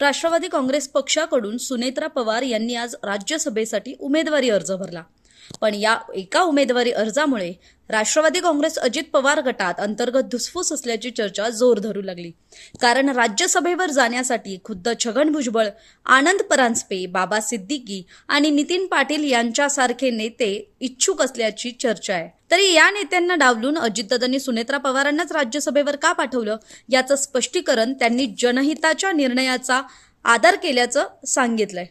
राष्ट्रवादी काँग्रेस पक्षाकडून सुनेत्रा पवार यांनी आज राज्यसभेसाठी उमेदवारी अर्ज भरला. पण या एका उमेदवारी अर्जामुळे राष्ट्रवादी काँग्रेस अजित पवार गटात अंतर्गत धुसफूस असल्याची चर्चा जोर धरू लागली. कारण राज्यसभेवर जाण्यासाठी खुद्द छगन भुजबळ आनंद परांजपे बाबा सिद्दीकी आणि नितीन पाटील यांच्यासारखे नेते इच्छुक असल्याची चर्चा आहे. तरी या नेत्यांना डावलून अजितदादांनी सुनेत्रा पवारांनाच राज्यसभेवर का पाठवलं? याचं स्पष्टीकरण त्यांनी जनहिताच्या निर्णयाचा आदर केल्याचं सांगितलंय.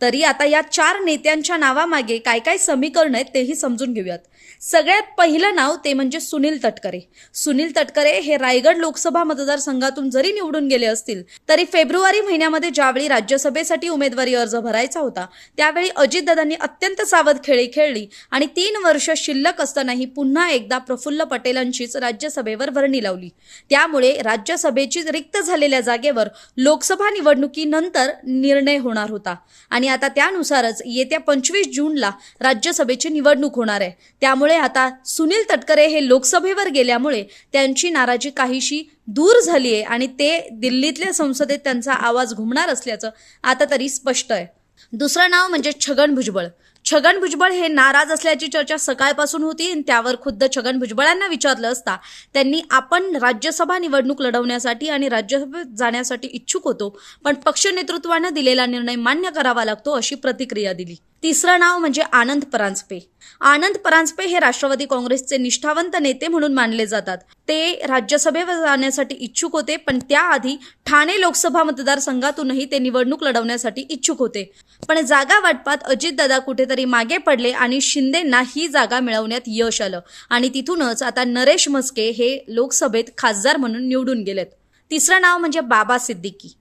तरी आता या चार नेत्यांच्या नावामागे काय काय समीकरण आहेत तेही समजून घेऊयात. सगळ्यात पहिलं नाव ते म्हणजे सुनील तटकरे. सुनील तटकरे हे रायगड लोकसभा मतदारसंघातून जरी निवडून गेले असतील तरी फेब्रुवारी महिन्यामध्ये ज्यावेळी राज्यसभेसाठी उमेदवारी अर्ज भरायचा होता त्यावेळी अजितदादांनी अत्यंत सावध खेळी खेळली आणि तीन वर्ष शिल्लक असतानाही पुन्हा एकदा प्रफुल्ल पटेलांचीच राज्यसभेवर भरणी लावली. त्यामुळे राज्यसभेची रिक्त झालेल्या जागेवर लोकसभा निवडणुकीनंतर निर्णय होणार होता आणि आता त्यानुसारच येत्या पंचवीस जूनला राज्यसभेची निवडणूक होणार आहे. त्यामुळे आता सुनील तटकरे हे लोकसभेवर गेल्यामुळे त्यांची नाराजी काहीशी दूर झाली आहे आणि ते दिल्लीतल्या संसदेत त्यांचा आवाज घुमणार असल्याचं आता तरी स्पष्ट आहे. दुसरं नाव म्हणजे छगन भुजबळ. छगन भुजबळ हे नाराज असल्याची चर्चा सकाळपासून होती आणि त्यावर खुद्द छगन भुजबळांना विचारलं असता त्यांनी आपण राज्यसभा निवडणूक लढवण्यासाठी आणि राज्यसभेत जाण्यासाठी इच्छुक होतो पण पक्ष नेतृत्वानं दिलेला निर्णय मान्य करावा लागतो अशी प्रतिक्रिया दिली. तिसरं नाव म्हणजे आनंद परांजपे. आनंद परांजपे हे राष्ट्रवादी काँग्रेसचे निष्ठावंत नेते म्हणून मानले जातात. ते राज्यसभेवर जाण्यासाठी इच्छुक होते पण त्याआधी ठाणे लोकसभा मतदारसंघातूनही ते निवडणूक लढवण्यासाठी इच्छुक होते. पण जागा वाटपात अजितदादा कुठेतरी मागे पडले आणि शिंदेंना ही जागा मिळवण्यात यश आलं. आणि तिथूनच आता नरेश म्हस्के हे लोकसभेत खासदार म्हणून निवडून गेलेत. तिसरं नाव म्हणजे बाबा सिद्दीकी.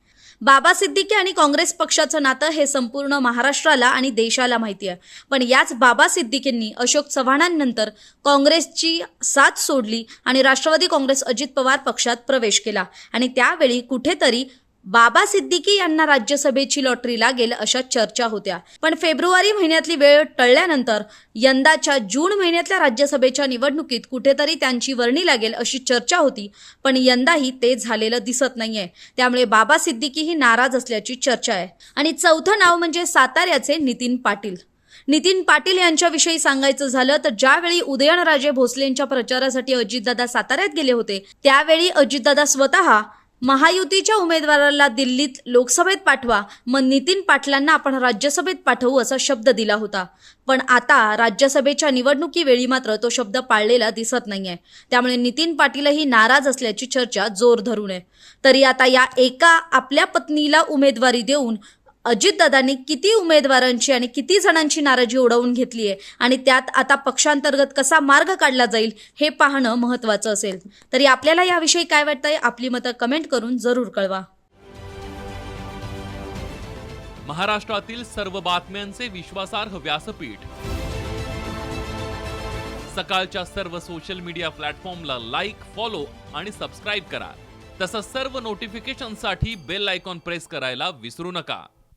बाबा सिद्दीकी आणि काँग्रेस पक्षाचं नातं हे संपूर्ण महाराष्ट्राला आणि देशाला माहिती आहे. पण याच बाबा सिद्दीकींनी अशोक चव्हाणांनंतर काँग्रेसची साथ सोडली आणि राष्ट्रवादी काँग्रेस अजित पवार पक्षात प्रवेश केला. आणि त्यावेळी कुठेतरी बाबा सिद्दीकी यांना राज्यसभेची लॉटरी लागेल अशा चर्चा होत्या. पण फेब्रुवारी महिन्यातली वेळ टळल्यानंतर यंदाच्या जून महिन्यातल्या राज्यसभेच्या निवडणुकीत कुठेतरी त्यांची वर्णी लागेल अशी चर्चा होती पण यंदाही ते झालेलं दिसत नाहीये. त्यामुळे बाबा सिद्दीकी ही नाराज असल्याची चर्चा आहे. आणि चौथं नाव म्हणजे साताऱ्याचे नितीन पाटील. नितीन पाटील यांच्याविषयी सांगायचं झालं तर ज्यावेळी उदयनराजे भोसलेंच्या प्रचारासाठी अजितदादा साताऱ्यात गेले होते त्यावेळी अजितदादा स्वतः महायुतीच्या उमेदवाराला दिल्लीत लोकसभेत पाठवा मग नितीन पाटलांना आपण राज्यसभेत पाठवू असा शब्द दिला होता. पण आता राज्यसभेच्या निवडणुकीवेळी मात्र तो शब्द पाळलेला दिसत नाहीये. त्यामुळे नितीन पाटीलही नाराज असल्याची चर्चा जोर धरून आहे. तरी आता या एका आपल्या पत्नीला उमेदवारी देऊन अजितदादांनी किती उमेदवारांची आणि किती जणांची नाराजी उडवून घेतली आहे आणि त्यात आता पक्षांतर्गत कसा मार्ग काढला जाईल हे पाहणं महत्त्वाचं असेल. तरी आपल्याला याविषयी काय वाटतंय? आपली मतं कमेंट करून जरूर कळवा. महाराष्ट्रातील सर्व बातम्यांचे विश्वासार्ह व्यासपीठ. सकाळच्या सर्व सोशल मीडिया प्लॅटफॉर्मला लाईक फॉलो आणि सबस्क्राईब करा. तसंच सर्व नोटिफिकेशनसाठी बेल आयकॉन प्रेस करायला विसरू नका.